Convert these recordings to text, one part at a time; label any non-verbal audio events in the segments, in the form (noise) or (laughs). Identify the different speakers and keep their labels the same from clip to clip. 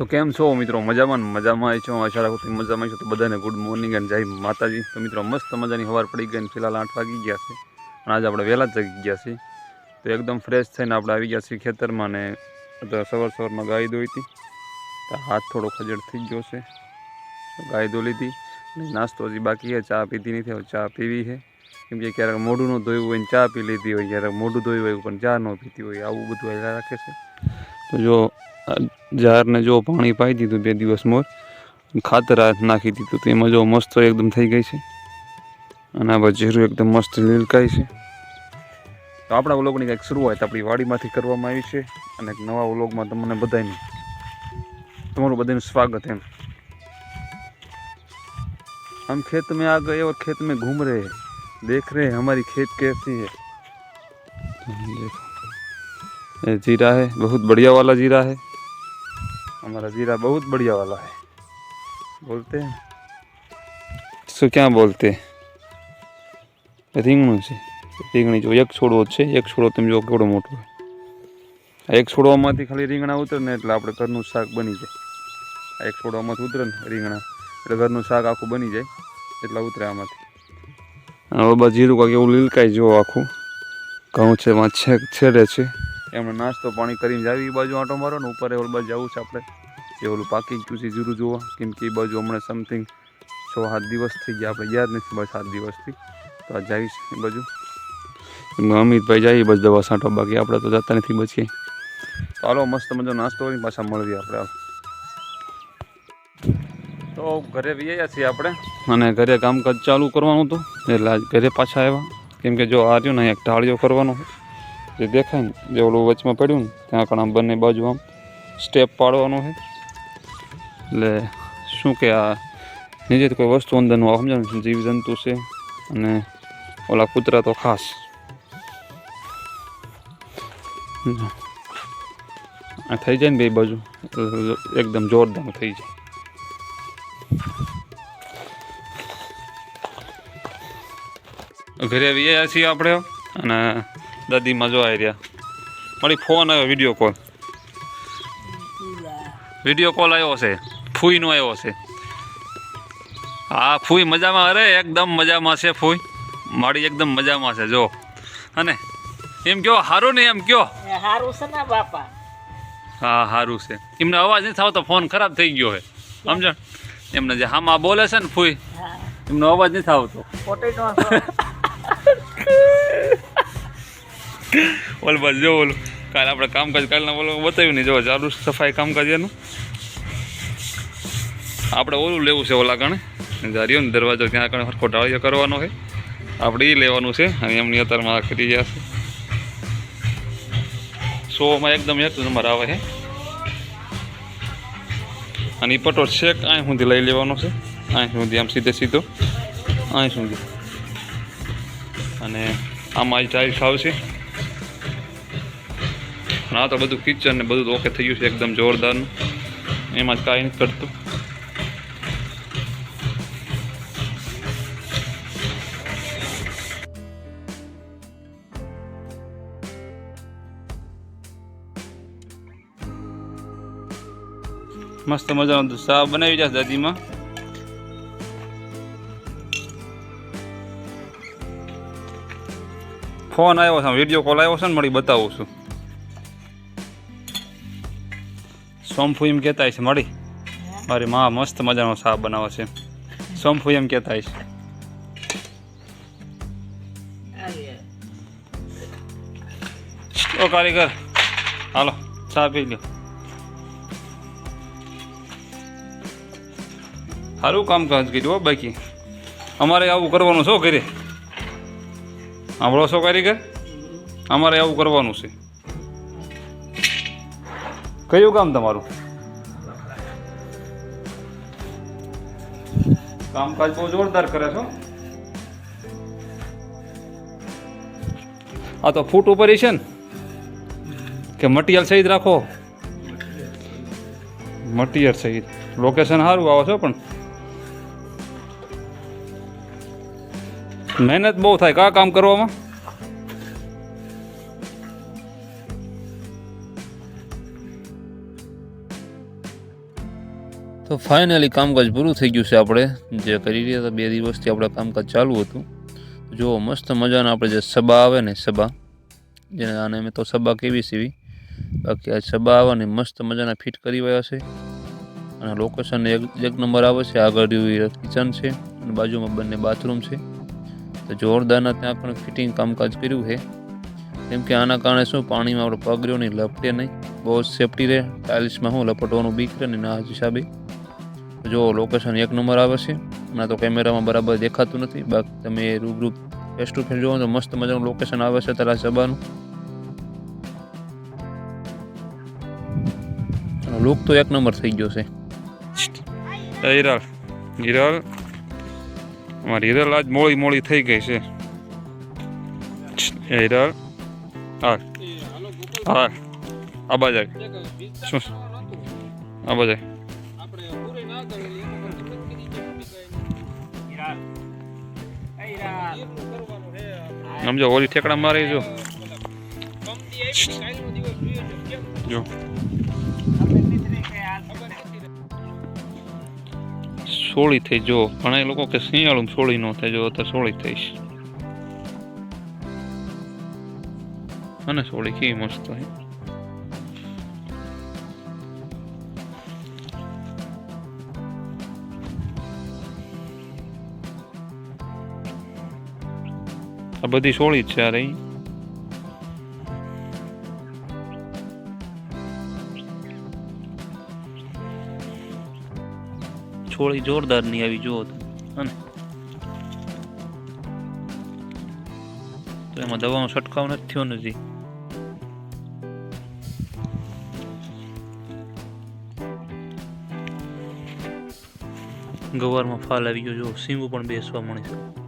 Speaker 1: તો કેમ છો મિત્રો? મજામાં મજામાં છો? આશા રાખું છું મજામાં છો. તો બધાને ગુડ મોર્નિંગ અને જય માતાજી, તો મિત્રો મસ્ત મજાની સવાર પડી ગઈ અને ફિલહાલ આઠ વાગી ગયા છે અને આજે આપણે વહેલા જ જગી ગયા છીએ. તો એકદમ ફ્રેશ થઈને આપણે આવી ગયા છીએ ખેતરમાં ને સવાર સવારમાં ગાય દોઈ હતી તો હાથ થોડો ખજડ થઈ ગયો છે. ગાય દો લીધી અને નાસ્તો હજી બાકી છે. ચા પીધી નથી. હવે ચા પીવી છે. કેમ કે ક્યારેક મોઢું ન ધોયું હોય ચા પી લીધી હોય. ક્યારેક મોઢું ધોયું હોય, પણ ચા ન પીતી હોય. આવું બધું રાખે છે. તો જો ઝાડને જો પાણી પાઈ દીધું બે દિવસ મોર ખાતર આ નાખી દીધું તો એમાં જો મસ્ત એકદમ થઈ ગઈ છે અને આ જીરું એકદમ મસ્ત લીલકાય છે તો આપણા વ્લોગની કંઈક શરૂઆત આપણી વાડીમાંથી કરવામાં આવી છે અને એક નવા વ્લોગમાં તમને બધાનું તમારું બધાનું સ્વાગત એમ हम खेत में आ गए और खेत में घूम रहे हैं देख रहे हैं हमारी खेत कैसी है देखो ये जीरा है बहुत बढ़िया वाला जीरा है हमारा जीरा बहुत बढ़िया वाला है बोलते हैं इसको क्या बोलते हैं રીંગણું છે રીંગણી જો એક છોડવો જ છે એક છોડવો તમે જો કેવડો મોટો હોય આ એક છોડવામાંથી ખાલી રીંગણા ઉતરે ને એટલે આપણે ઘરનું શાક બની જાય આ એક છોડવામાંથી ઉતરે ને રીંગણા એટલે ઘરનું શાક આખું બની જાય એટલા ઉતરે આમાંથી અને હવે બસ જીરું કાંઈક એવું લીલકાઈ જો આખું ઘઉં છે એમાં છે છેડે છે એમણે નાસ્તો પાણી કરીને જાવી એ બાજુ આંટો મારો ને ઉપર ઓલ બાજુ જવું છે આપણે. એ ઓલું પાકી ગયું છે જીરું જોવા. કેમ કે એ બાજુ હમણાં સમથિંગ છ સાત દિવસ થઈ ગયા. આપણે યાદ નથી બસ સાત દિવસથી. તો આ જઈશ એ બાજુ. અમિતભાઈ જઈએ બસ દવા છાંટો બાકી. આપણે તો જતા નથી, બચીએ. ચાલો મસ્ત મજો નાસ્તો કરીને પાછા મળીએ આપણે તો ઘરે વ્યાયા છીએ આપણે. અને ઘરે કામકાજ ચાલુ કરવાનું હતું. એટલે ઘરે પાછા આવ્યા. કેમ કે જો આ રહ્યું ને એક ઢાળિયો કરવાનો. છે જે દેખાય ને, જે ઓલું વચમાં પડ્યું ને, ત્યાં આગળ આમ બંને બાજુ આમ સ્ટેપ પાડવાનો છે. એટલે શું કે આ નીચે કોઈ વસ્તુ અંદરનું આ સમજાય જીવજંતુ છે અને ઓલા કૂતરા તો ખાસ. આ થઈ જાય ને બે બાજુ, એકદમ જોરદાર થઈ જાય. ઘરે આવીએ છીએ આપણે. અને દાદીમાં જો આવી રહ્યા. મારી ફોન આવ્યો વીડિયો કોલ વીડિયો કોલ આવ્યો છે. ફૂઈનો આવ્યો છે. હા ફૂઈ મજામાં અરે એકદમ મજામાં છે ફૂઈ. મારી એકદમ મજામાં છે જો. અને એમ કયો સારું ને એમ કયો?
Speaker 2: સારું હારું છે ને બાપા.
Speaker 1: હા સારું છે. એમને અવાજ નથી આવતો ફોન ખરાબ થઈ ગયો છે. સમજણ? એમને જે હામાં બોલે છે ને ફૂઈ એમનો અવાજ નથી આવતો. (laughs) ઓલ બસ જો બોલો કાલે આપણે કામકાજ, કાલના બોલો બતાવ્યું નહીં જો ચાલુ સફાઈ કામકાજ એનું. આપણે ઓલું લેવું છે ઓલા કણે જારીઓ ને દરવાજો, ત્યાં કણે સરખો ટાળીઓ કરવાનો છે. આપણે એ લેવાનું છે, અને એમની અત્યારમાં કરી ગયા છે. શોમાં એકદમ એક નંબર આવે છે. અને એ પટો છેક અહીં સુધી લઈ લેવાનો છે. અહીં સુધી આમ સીધે સીધો. અહીં સુધી. અને આમાં જ ટાઈલ્સ આવશે. આ તો બધું કિચન ને બધું ઓકે થઈ ગયું છે, એકદમ જોરદારનું એમાં જ કાંઈ કરતું. મસ્ત મજાનું શાક બનાવી જશે દાદીમાં. ફોન આવ્યો છે, વીડિયો કોલ આવ્યો છે ને, મળી બતાવું છું. સોમફુ એમ કહેતા છે મળી? મારી મા મસ્ત મજાનો શાક બનાવે છે. સોમફુ એમ કહેતા છે ઓ કારીગર હાલો ચા પી લ્યો. સારું કામકાજ કર્યું હો બાકી. અમારે આવું કરવાનું શું ઘરે સાંભળો છો કારીગર? અમારે આવું કરવાનું છે. કયું કામ તમારું? કામકાજ બહુ જોરદાર કરે છો? આ તો ફૂટ ઉપર છે ને કે મટીરિયલ સહિત રાખો? મટીરિયલ સહિત. લોકેશન સારું આવો છો પણ. મહેનત બહુ થાય. કયા કામ કરવામાં? તો ફાઇનલી કામકાજ પૂરું થઈ ગયું છે આપણે. જે કરી રહ્યા હતા બે દિવસથી આપણે કામકાજ ચાલુ હતું. જો મસ્ત મજાના આપણે જે સબા આવે ને સબા જેને આને મેં તો સબા કેવી સીવી બાકી આ સબા આવે ને મસ્ત મજાના ફિટ કરી રહ્યા છે. અને લોકેશન એક એક નંબર આવે છે, આગળ કિચન છે, અને બાજુમાં બંને બાથરૂમ છે. તો જોરદારના ત્યાં પણ ફિટિંગ કામકાજ કર્યું છે. કેમ કે આના કારણે શું, પાણીમાં આપણે પગ નહીં લપટે નહીં. બહુ સેફટી રહે. ટાઇલ્સમાં શું લપટવાનું બીક રહે ને ના હિસાબે. જો લોકેશન એક નંબર આવે છે ના તો કેમેરામાં બરાબર દેખાતું નથી, બાકી તમે રૂબરૂ ફેસ ટુ ફેસ જોવો તો મસ્ત મજાનું લોકેશન આવે છે તારા સભાનું લુક તો એક નંબર થઈ ગયો છે. હિરલ હિરલ, અમારી હિરલ આજ મોળી મોળી થઈ ગઈ છે. હિરલ હા હા જાય શું? જાય સમજો ઓલી ઠેકડા મારી જો. જો. સોળી થઈ જો. ઘણા લોકો કે શિયાળું સોળી ન થાય જો તો સોળી થઈશ. અને સોળી કેવી મસ્ત હોય આ બધી સોળી જ છે આ રહી. છોડી જોરદારની આવી, જુઓ અને તો એમાં દવાનો છંટકાવ નથી થયો નથી ગવારમાં ફાલ આવી ગયો જો સિંહ પણ બેસવા મળી છે.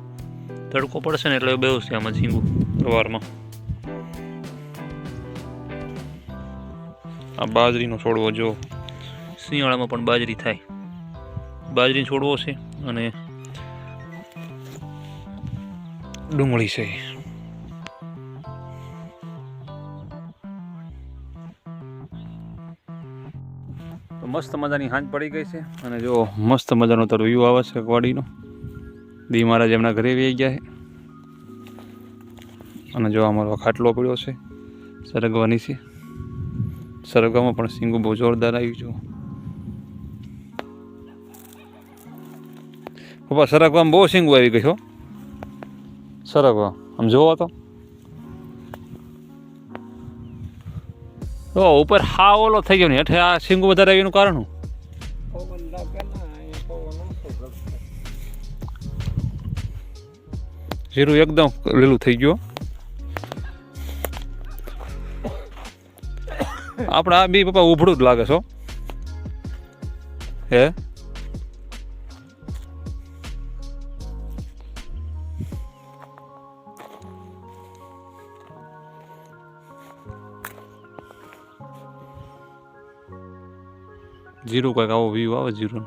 Speaker 1: તડકો પડશે ને એટલે બેસશે આમાં ઝીંગું સવારમાં. આ બાજરીનો છોડવો જો. શિયાળામાં પણ બાજરી થાય. બાજરી છોડવો છે અને ડુંગળી છે. તો મસ્ત મજાની હાંજ પડી ગઈ છે અને જો મસ્ત મજાનો તારો વ્યૂ આવે છે વાડીનો. દી મહારાજ એમના ઘરે વહી ગયા છે. અને જો અમારો ખાટલો પડ્યો છે, સરગવાની છે. સરગવામાં પણ સિંગું બહુ જોરદાર આવ્યું છે. પપ્પા, સરગવામાં બહુ સિંગું આવી ગઈ હો. સરગવા, આમ જોવો તો. ઉપર હા ઓલો થઈ ગયો ને, હેઠે આ સિંગું વધારે આવ્યું કારણ શું? જીરું એકદમ લીલું થઈ ગયું. આપણે આ બી પપ્પા ઉભડું જ લાગે છો હે. જીરું કંઈક આવો વ્યૂ આવે જીરું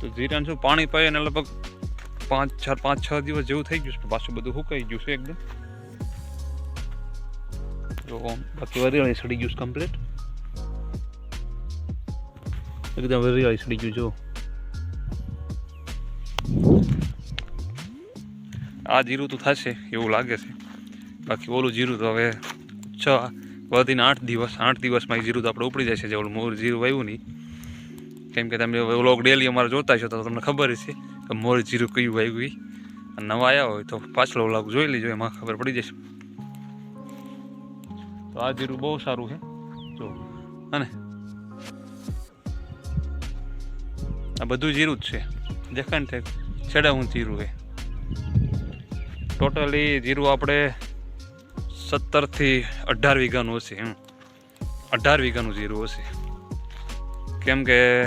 Speaker 1: તો જીરાને શું પાણી પાય અને લગભગ પાંચ, ચાર, પાંચ, છ દિવસ જેવું થઈ ગયું છે. પાછું બધું સુકાઈ ગયું છે એકદમ. તો બાકી વરિયાળી સડી ગયું છે કમ્પ્લીટ એકદમ વરિયાળી સડી ગયું, જો. આ જીરું તો થશે, એવું લાગે છે. બાકી ઓલું જીરું તો હવે છ, વધીને આઠ દિવસ, આઠ દિવસમાં એ જીરું તો આપણે ઉપડી જાય છે. જે ઓલું મોર જીરું વાવ્યું નહીં. કેમ કે તમે વ્લોગ ડેલી અમારે જોતા છો તો તમને ખબર છે કે મોર જીરું કયું વાગ્યું. અને નવા આવ્યા હોય તો પાછલો વ્લોગ જોઈ લેજો, એમાં ખબર પડી જશે. તો આ જીરું બહુ સારું છે. જો. અને આ બધું જીરું જ છે. દેખાય ને છેડા હું જીરું છે. ટોટલી જીરું આપણે સત્તરથી અઢાર વીઘાનું હશે એમ. અઢાર વીઘાનું જીરું હશે. કેમ કે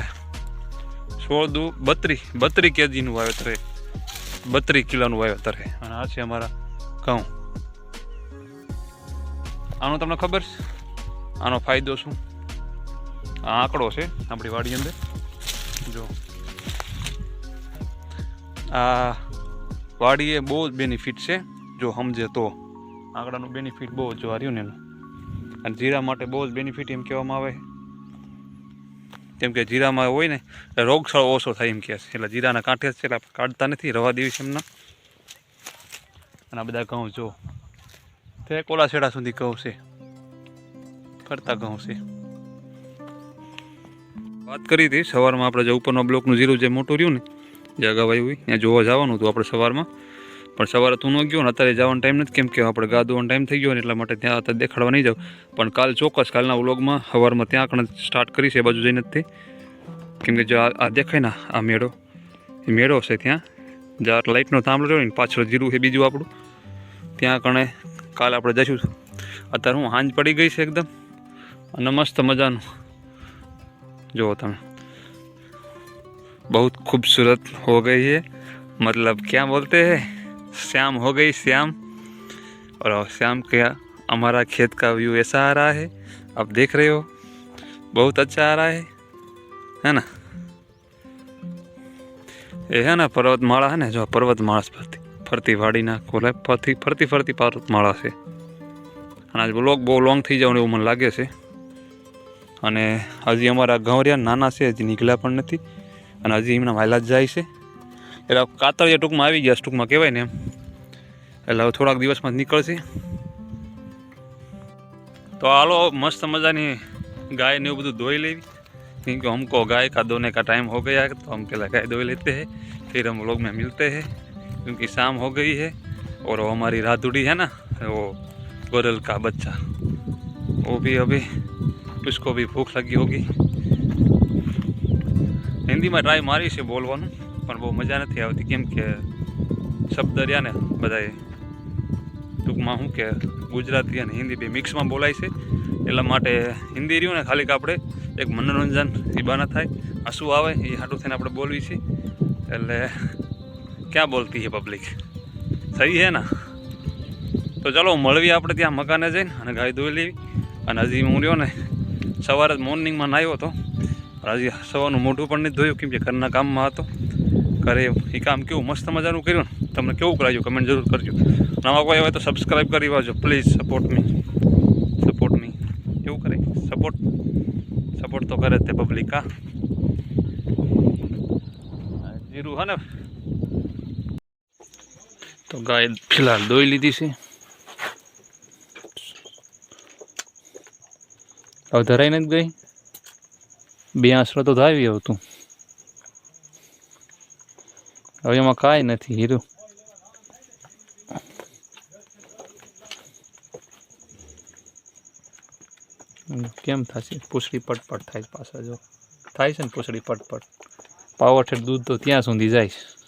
Speaker 1: સોળ દુ બત્રી બત્રી કેજીનું વાવેતર છે બત્રી કિલોનું વાવેતર છે અને આ છે અમારા ઘઉં. આનું તમને ખબર છે? આનો ફાયદો શું? આ આંકડો છે આપણી વાડી અંદર. જો. આ વાડીએ બહુ જ બેનિફિટ છે. જો સમજે તો. આંકડાનું બેનિફિટ બહુ જ રહ્યું ને એનું. અને જીરા માટે બહુ જ બેનિફિટ એમ કહેવામાં આવે. કેમ કે જીરામાં હોય ને, એટલે રોગચાળો ઓછો થાય એમ કહે છે. એટલે જીરાના કાંઠે જ છે, એટલે કાઢતા નથી, રવા દેવી છે એમના. અને આ બધા ઘઉં જો તે કોલા છેડા સુધી ઘઉં છે. ફરતા ઘઉં છે. વાત કરી હતી, સવારમાં આપણે જે ઉપરનો બ્લોકનું જીરું જે મોટું રહ્યું ને, જે અગાઉ આવ્યું હોય, ત્યાં જોવા જવાનું હતું આપણે સવારમાં. પણ સવારે તું ન ગયો ને અત્યારે જવાનો ટાઈમ નથી. કેમ કે આપણે ગા ટાઈમ થઈ ગયો ને એટલા માટે ત્યાં અત્યારે દેખાડવા નહીં જાવ પણ કાલ ચોક્કસ કાલના વ્લોગમાં સવારમાં ત્યાં આગળ સ્ટાર્ટ કરીશ એ બાજુ જઈને જ કેમ કે જો આ દેખાય ને આ મેળો. એ મેળો છે ત્યાં. જ્યાં લાઇટનો થાંભળો રહ્યો ને પાછળ જીરું છે બીજું આપણું. ત્યાં કણે કાલ આપણે જઈશું. અત્યારે હું હાંજ પડી ગઈ છે એકદમ. અને મસ્ત મજાનું. જુઓ તમે. બહુ ખૂબસૂરત હો ગઈ છે. મતલબ ક્યાં બોલતે હૈ? श्याम हो गई श्याम। और श्याम क्या हमारा खेत का व्यू ऐसा आ रहा है। आप देख रहे हो, बहुत अच्छा आ रहा है। है ना? એ હે ને પર્વતમાળા હે ને જો પર્વતમાળા ફરતી ફરતી વાડીના ખોલે ફરતી ફરતી ફરતી પર્વતમાળા છે અને આજે બ્લોક બહુ લોંગ થઈ જવાનું એવું મને લાગે છે. અને હજી અમારા ગંવરિયા નાના છે, હજી નીકળ્યા પણ નથી. અને હજી એમના વાયલા જ જાય છે. એટલે કાતળિયા ટૂંકમાં આવી ગયા ટૂંકમાં કહેવાય ને એમ. એટલે હવે થોડાક દિવસમાં જ નીકળશે તો હાલો મસ્ત મજાની गाय ने वो બધું ધોઈ લેવી क्योंकि हमको गाय का धोने का टाइम हो गया है तो हम पहले गाय धो लेते हैं फिर हम लोग में मिलते हैं क्योंकि शाम हो गई है और वो हमारी राधुड़ी है ना वो गोरल का बच्चा वो भी अभी उसको भी भूख लगी होगी હિન્દીમાં ટ્રાય મારી છે બોલવાનું પણ બહુ મજા નથી આવતી કેમ કે શબ્દ રહ્યા ને બધાએ ટૂંકમાં શું કે ગુજરાતી અને હિન્દી બે મિક્સમાં બોલાય છે. એટલા માટે હિન્દી રહ્યું ને ખાલી આપણે એક મનોરંજન ઈબાના થાય. હસવું આવે? એ હાટું થઈને આપણે બોલવી છીએ એટલે ક્યાં બોલતી છે પબ્લિક સહી હે ને? તો ચાલો મળવી આપણે ત્યાં મકાને જઈને અને ગાય ધોઈ લેવી. અને હજી હું રહ્યો ને, સવારે મોર્નિંગમાં નાહ્યો હતો હજી સવારનું મોઢું પણ નથી ધોયું, કેમ કે ઘરના કામમાં હતો. ઘરે એ કામ કેવું, મસ્ત મજાનું કર્યું તમને કેવું કરાયું કમેન્ટ જરૂર કરજો. નવા કોઈ હોય તો સબસ્ક્રાઈબ કરી વાજો please support me support me એવું કરે? સપોર્ટ સપોર્ટ તો કરે તે પબ્લિક હા. જીરું, હે ને? તો ગાય ફિલહાલ દોઈ લીધી છે. હવે ધરાઈ નથી ગઈ? બે આશરો તો ધાવી આવતું. હવે એમાં કાંઈ નથી, હીરું. કેમ થશે? પૂછડી પટપટ થાય પાછા જો. થાય છે ને પૂછડી પટપટ. પાવર દૂધ તો ત્યાં સુધી જાય છે.